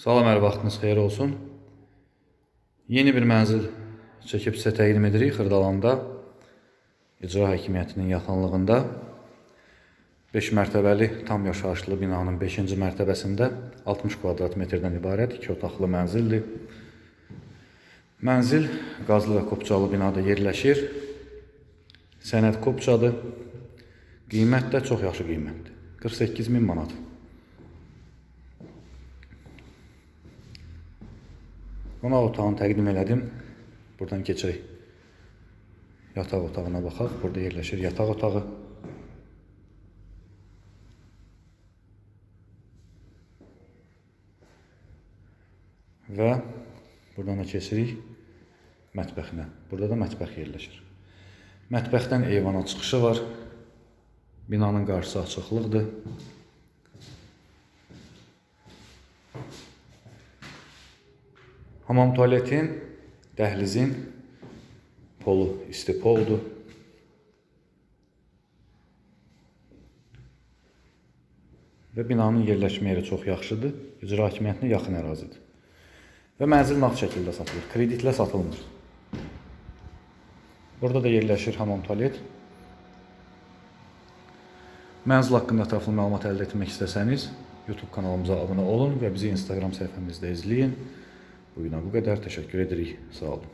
Salam, hər vaxtınız xeyir olsun. Yeni bir mənzil çəkib sizə təqdim edirik Xırdalanda. İcra Hakimiyyətinin yaxınlığında 5 mərtəbəli tam yaşayışlı binanın 5-ci mərtəbəsində 60 kvadrat metrdən ibarət 2 otaqlı mənzildir. Mənzil qazlı və kopçalı binada yerləşir. Sənəd kopçadır. Qiymət də çox yaxşı qiymətdir. 48 min manat. Qonaq otağını təqdim elədim. Buradan keçək. Yataq otağına baxaq. Burada yerləşir yataq otağı. Və buradan da keçirik mətbəxinə. Burada da mətbəx yerləşir. Mətbəxdən eyvana çıxışı var. Binanın qarşısı açıqlıqdır. Hamam tualetin, dəhlizin polu isti poldur. Və binanın yerləşmə yeri çox yaxşıdır. İcra hakimiyyətinə yaxın ərazidir. Və mənzil nağd şəkildə satılır. Kreditlə satılmır. Burada da yerləşir hamam tualet. Mənzil haqqında ətraflı məlumat əldə etmək istəsəniz, YouTube kanalımıza abunə olun və bizi Instagram səhifəmizdə izləyin. Bugünden bu kadar. Teşekkür ederim. Sağ olun.